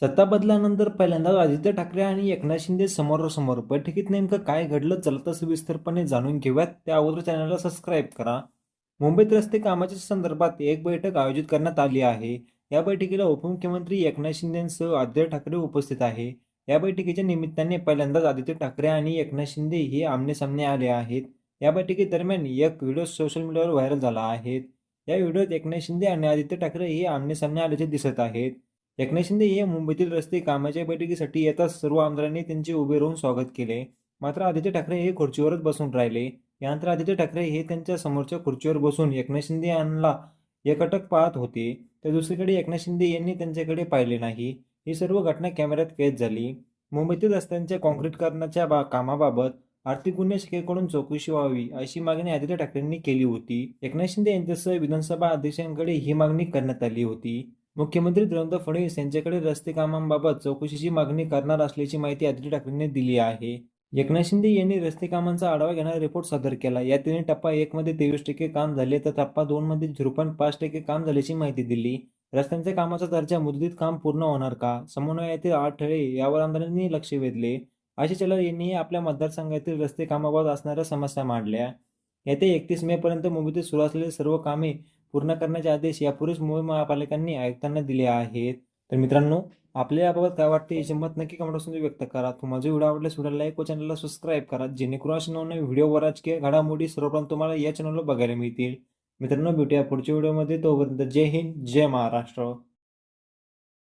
सत्ता बदलानंतर पहिल्यांदाच आदित्य ठाकरे आणि एकनाथ शिंदे समोरासमोर. बैठकीत नेमकं काय घडलं चलतं सविस्तरपणे जाणून घेऊयात. त्या अगोदर चॅनलला सबस्क्राईब करा. मुंबईत रस्ते कामाच्या संदर्भात एक बैठक आयोजित करण्यात आली आहे. या बैठकीला उपमुख्यमंत्री एकनाथ शिंदेसह आदित्य ठाकरे उपस्थित आहे. या बैठकीच्या निमित्ताने पहिल्यांदाच आदित्य ठाकरे आणि एकनाथ शिंदे हे आमने-सामने आले आहेत. या बैठकीदरम्यान एक व्हिडिओ सोशल मीडियावर व्हायरल झाला आहे. या व्हिडिओत एकनाथ शिंदे आणि आदित्य ठाकरे हे आमने-सामने आल्याचे दिसत आहेत. एकनाथ शिंदे हे मुंबईतील रस्ते कामाच्या बैठकीसाठी येताच सर्व आमदारांनी त्यांचे उभे राहून स्वागत केले. मात्र आदित्य ठाकरे हे खुर्चीवरच बसून राहिले. यानंतर आदित्य ठाकरे हे त्यांच्या समोरच्या खुर्चीवर बसून एकनाथ शिंदे यांना एकटक पाहत होते. तर दुसरीकडे एकनाथ शिंदे यांनी त्यांच्याकडे पाहिले नाही. ही सर्व घटना कॅमेऱ्यात कैद झाली. मुंबईतील रस्त्यांच्या काँक्रीटकरणाच्या बा कामाबाबत आर्थिक गुन्हे शाखेकडून चौकशी व्हावी अशी मागणी आदित्य ठाकरेंनी केली होती. एकनाथ शिंदे यांच्यासह विधानसभा अध्यक्षांकडे ही मागणी करण्यात आली होती. मुख्यमंत्री देवेंद्र फडणवीस यांच्याकडे रस्ते कामांबाबत चौकशीची मागणी करणार असल्याची माहिती आदित्य ठाकरेंनी दिली आहे. एकनाथ शिंदे यांनी रस्ते कामांचा आढावा घेणारा रिपोर्ट सादर केला. या तिन्ही टप्पा एक मध्ये तेवीस टक्के काम झाले तर टप्पा दोन मध्ये झिरो पॉईंट पाच टक्के काम झाल्याची माहिती दिली. रस्त्यांच्या कामाचा दर्जा मुदतीत काम पूर्ण होणार का? समन्वयातील अडथळे यावर आमदारांनी लक्ष वेधले. आशिष चलर यांनी आपल्या मतदारसंघातील रस्ते कामाबाबत असणाऱ्या समस्या मांडल्या. येत्या एकतीस मे पर्यंत मुंबईत सुरू असलेली सर्व कामे पूर्ण करण्याचे आदेश यापूर्वीच मुंबई महापालिकांनी आयुक्तांना दिले आहेत. तर मित्रांनो आपल्या याबाबत काय वाटते याचे मत नक्की कमेंट व्यक्त करा. तुम्हाला व्हिडिओ आवडल्यास व्हिडिओ लाईक व चॅनलला सबस्क्राईब करा. जेणेकरून असे नवनवीन व्हिडिओ व राजकीय घडामोडी सर्वप्रथम तुम्हाला या चॅनलला बघायला मिळतील. मित्रांनो भेटूया पुढच्या व्हिडिओमध्ये तोपर्यंत जय हिंद जय महाराष्ट्र.